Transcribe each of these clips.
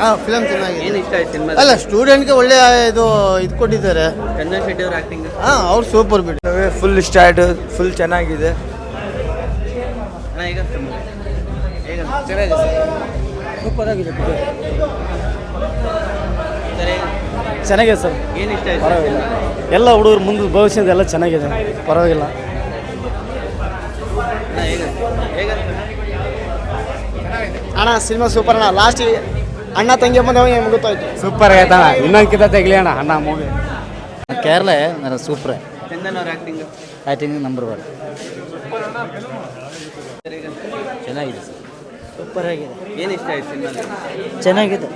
ಹಾಂ ಫಿಲಮ್ ಚೆನ್ನಾಗಿದೆ. ಏನು ಇಷ್ಟ ಆಯ್ತು ಸಿನಿಮಾ ಅಲ್ಲ ಸ್ಟೂಡೆಂಟ್ಗೆ ಒಳ್ಳೆ ಇದು ಇದು ಕೊಟ್ಟಿದ್ದಾರೆ. ಚಂದನ್ ಶೆಟ್ಟಿ ಅವ್ರ ಆಕ್ಟಿಂಗ್ ಹಾಂ ಅವ್ರು ಸೂಪರ್ ಬಿಡಿ. ಫುಲ್ ಇಷ್ಟ ಆಯಿತು ಫುಲ್ ಚೆನ್ನಾಗಿದೆ. ಅಣ್ಣ ಈಗ ಚೆನ್ನಾಗಿದೆ. ಸೂಪರ್ ಆಗಿದೆ ಚೆನ್ನಾಗಿದೆ ಸರ್. ಏನು ಇಷ್ಟ ಆಯ್ತು? ಪರವಾಗಿಲ್ಲ. ಎಲ್ಲ ಹುಡುಗರು ಮುಂದೆ ಭವಿಷ್ಯದ ಎಲ್ಲ ಚೆನ್ನಾಗಿದೆ. ಪರವಾಗಿಲ್ಲ. ಅಣ್ಣ ಸಿನಿಮಾ ಸೂಪರ್ ಅಣ್ಣ. ಲಾಸ್ಟ್ ಅಣ್ಣ ತಂಗಿ ಬಂದ ಗೊತ್ತಾಯ್ತು. ಸೂಪರ್ ಆಯ್ತಣ್ಣ ಇನ್ನೊಂದ್ಕಿಂತ ತೆಗಿಲಿ ಅಣ್ಣ ಅಣ್ಣ ಮೂವಿ. ಕೇರಳ ಸೂಪರ್ ಅವ್ರ ಆಕ್ಟಿಂಗ್ ಆ್ಯಕ್ಟಿಂಗ್ ನಂಬರ್ ಒನ್ ಚೆನ್ನಾಗಿದೆ ಸರ್. ಸೂಪರ್ ಆಗಿದೆ. ಏನು ಇಷ್ಟ ಆಯ್ತು ಸಿನಿಮಾ ಚೆನ್ನಾಗಿದೆ.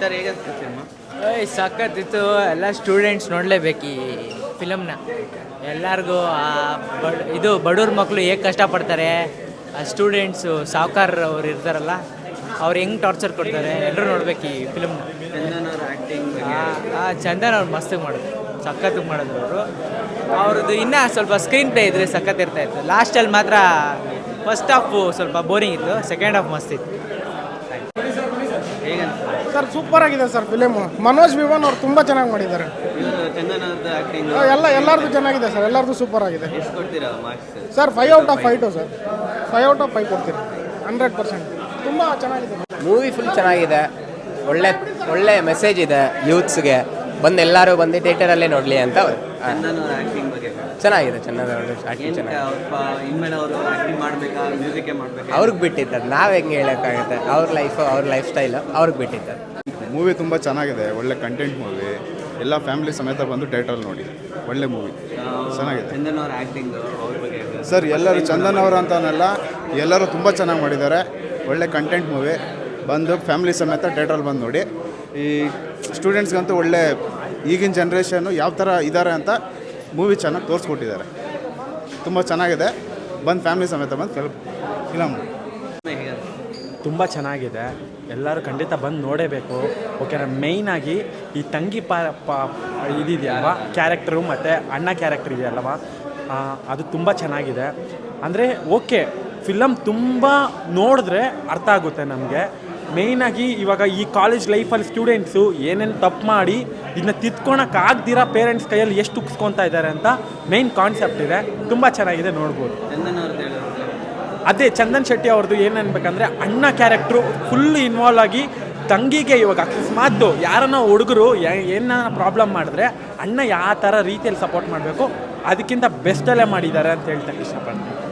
ಸರ್ ಹೇಗೆ ಸಿನಿಮಾ? ಏಯ್ ಸಖತ್ತಿತ್ತು. ಎಲ್ಲ ಸ್ಟೂಡೆಂಟ್ಸ್ ನೋಡಲೇಬೇಕು ಈ ಫಿಲಮ್ನ ಎಲ್ಲರಿಗೂ ಆ ಬಡ ಇದು ಬಡವ್ರ ಮಕ್ಕಳು ಹೇಗೆ ಕಷ್ಟಪಡ್ತಾರೆ? ಆ ಸ್ಟೂಡೆಂಟ್ಸು ಸಾವುಕಾರ ಅವ್ರು ಇರ್ತಾರಲ್ಲ ಅವ್ರು ಹೆಂಗೆ ಟಾರ್ಚರ್ ಕೊಡ್ತಾರೆ? ಎಲ್ಲರೂ ನೋಡ್ಬೇಕು ಈ ಫಿಲ್ಮ್ ಚಂದನ್ ಅವ್ರ ಆಕ್ಟಿಂಗ್ ಆ ಚಂದನ್ ಅವ್ರು ಮಸ್ತಿಗೆ ಮಾಡೋದು. ಸಖತ್ತಿಗೆ ಮಾಡಿದ್ರು ಅವರು. ಅವ್ರದ್ದು ಇನ್ನೂ ಸ್ವಲ್ಪ ಸ್ಕ್ರೀನ್ ಪ್ಲೇ ಇದ್ರೆ ಸಖತ್ ಇರ್ತಾ ಇತ್ತು. ಲಾಸ್ಟಲ್ಲಿ ಮಾತ್ರ ಫಸ್ಟ್ ಹಾಫ್ ಸ್ವಲ್ಪ ಬೋರಿಂಗ್ ಇತ್ತು. ಸೆಕೆಂಡ್ ಹಾಫ್ ಮಸ್ತ್ ಇತ್ತು. ಸರ್ ಸೂಪರ್ ಆಗಿದೆ ಸರ್ ಫಿಲಮ್ ಮನೋಜ್ ವಿವನ್ ಅವ್ರು ತುಂಬ ಚೆನ್ನಾಗಿ ಮಾಡಿದ್ದಾರೆ. ಎಲ್ಲ ಎಲ್ಲರದು ಚೆನ್ನಾಗಿದೆ ಸರ್. ಎಲ್ಲರದು ಸೂಪರ್ ಆಗಿದೆ. ಎಷ್ಟು ಕೊಡ್ತೀರಾ marks sir five out of five too sir five out of five ಕೊಡ್ತೀರಿ? ಹಂಡ್ರೆಡ್ ಪರ್ಸೆಂಟ್ ತುಂಬ ಚೆನ್ನಾಗಿದೆ. ಮೂವಿ ಫುಲ್ ಚೆನ್ನಾಗಿದೆ. ಒಳ್ಳೆ ಒಳ್ಳೆ ಮೆಸೇಜ್ ಇದೆ ಯೂತ್ಸ್ಗೆ ಬಂದು ಎಲ್ಲರೂ ಬಂದು ಥಿಯೇಟರಲ್ಲೇ ನೋಡಲಿ ಅಂತ ಆ, ಚಂದನ್ ಅವ್ರ ಆಕ್ಟಿಂಗ್ ಬಗ್ಗೆ. ಚೆನ್ನಾಗಿದೆ ಚೆನ್ನಾಗಿ ಆ್ಯಕ್ಟಿಂಗ್ ಚೆನ್ನಾಗಿದೆ. ಇನ್ಮೇಲೆ ಅವರು ಆಕ್ಟಿಂಗ್ ಮಾಡ್ಬೇಕಾ ಮ್ಯೂಸಿಕೇ ಮಾಡ್ಬೇಕಾ? ಅವ್ರಿಗೆ ಬಿಟ್ಟಿದ್ದಾರೆ ನಾವು ಹೆಂಗೆ ಹೇಳೋಕ್ಕಾಗುತ್ತೆ? ಅವ್ರ ಲೈಫು ಅವ್ರ ಲೈಫ್ ಸ್ಟೈಲ್ ಅವ್ರಿಗೆ ಬಿಟ್ಟಿದ್ದಾರೆ ಮೂವಿ ತುಂಬ ಚೆನ್ನಾಗಿದೆ. ಒಳ್ಳೆ ಕಂಟೆಂಟ್ ಮೂವಿ ಎಲ್ಲ ಫ್ಯಾಮಿಲಿ ಸಮೇತ ಬಂದು ಥಿಯೇಟ್ರಲ್ಲಿ ನೋಡಿ. ಒಳ್ಳೆ ಮೂವಿ ಚೆನ್ನಾಗಿದೆ. ಚಂದನ್ ಅವ್ರ ಆಕ್ಟಿಂಗ್ ಅವ್ರ ಬಗ್ಗೆ ಸರ್ ಎಲ್ಲರೂ ಚಂದನ್ ಅವರು ಅಂತಾನಲ್ಲ ಎಲ್ಲರೂ ತುಂಬ ಚೆನ್ನಾಗಿ ಮಾಡಿದ್ದಾರೆ. ಒಳ್ಳೆ ಕಂಟೆಂಟ್ ಮೂವಿ ಬಂದು ಫ್ಯಾಮಿಲಿ ಸಮೇತ ಥಿಯೇಟ್ರಲ್ಲಿ ಬಂದು ನೋಡಿ. ಈ ಸ್ಟೂಡೆಂಟ್ಸ್ಗಂತೂ ಒಳ್ಳೆ ಈಗಿನ ಜನ್ರೇಷನ್ನು ಯಾವ ಥರ ಇದ್ದಾರೆ ಅಂತ ಮೂವಿ ಚೆನ್ನಾಗಿ ತೋರಿಸ್ಕೊಟ್ಟಿದ್ದಾರೆ. ತುಂಬ ಚೆನ್ನಾಗಿದೆ. ಬಂದು ಫ್ಯಾಮಿಲಿ ಸಮೇತ ಬಂದು ಫಿಲ್ ಫಿಲಮ್ ತುಂಬ ಚೆನ್ನಾಗಿದೆ. ಎಲ್ಲರೂ ಖಂಡಿತ ಬಂದು ನೋಡೇಬೇಕು. ಓಕೆನಾ ಮೇಯ್ನಾಗಿ ಈ ತಂಗಿ ಪಾ ಪಾ, ಇದಿದೆಯಲ್ವ? ಕ್ಯಾರೆಕ್ಟ್ರು ಮತ್ತು ಅಣ್ಣ ಕ್ಯಾರೆಕ್ಟರ್ ಇದೆಯಲ್ಲವಾ ಅದು ತುಂಬ ಚೆನ್ನಾಗಿದೆ. ಅಂದರೆ ಓಕೆ ಫಿಲಮ್ ತುಂಬ ನೋಡಿದ್ರೆ ಅರ್ಥ ಆಗುತ್ತೆ ನಮಗೆ. ಮೇಯ್ನಾಗಿ ಇವಾಗ ಈ ಕಾಲೇಜ್ ಲೈಫಲ್ಲಿ ಸ್ಟೂಡೆಂಟ್ಸು ಏನೇನು ತಪ್ಪು ಮಾಡಿ ಇದನ್ನ ತಿದ್ಕೊಳಕ್ಕೆ ಆಗ್ದಿರ ಪೇರೆಂಟ್ಸ್ ಕೈಯಲ್ಲಿ ಎಷ್ಟು ಉಕ್ಸ್ಕೊತಾ ಇದ್ದಾರೆ ಅಂತ ಮೇಯ್ನ್ ಕಾನ್ಸೆಪ್ಟ್ ಇದೆ. ತುಂಬ ಚೆನ್ನಾಗಿದೆ ನೋಡ್ಬೋದು. ಅದೇ ಚಂದನ್ ಶೆಟ್ಟಿ ಅವ್ರದ್ದು ಏನನ್ಬೇಕಂದ್ರೆ ಅಣ್ಣ ಕ್ಯಾರೆಕ್ಟ್ರು ಫುಲ್ ಇನ್ವಾಲ್ವ್ ಆಗಿ ತಂಗಿಗೆ ಇವಾಗ ಅಕಸ್ಮಾತ್ ಯಾರನ್ನ ಹುಡುಗರು ಏನ ಪ್ರಾಬ್ಲಮ್ ಮಾಡಿದ್ರೆ ಅಣ್ಣ ಯಾವ ಥರ ರೀತಿಯಲ್ಲಿ ಸಪೋರ್ಟ್ ಮಾಡಬೇಕು, ಅದಕ್ಕಿಂತ ಬೆಸ್ಟಲ್ಲೇ ಮಾಡಿದ್ದಾರೆ ಅಂತ ಹೇಳ್ತಾರೆ ಇಷ್ಟಪಡ್ತೀನಿ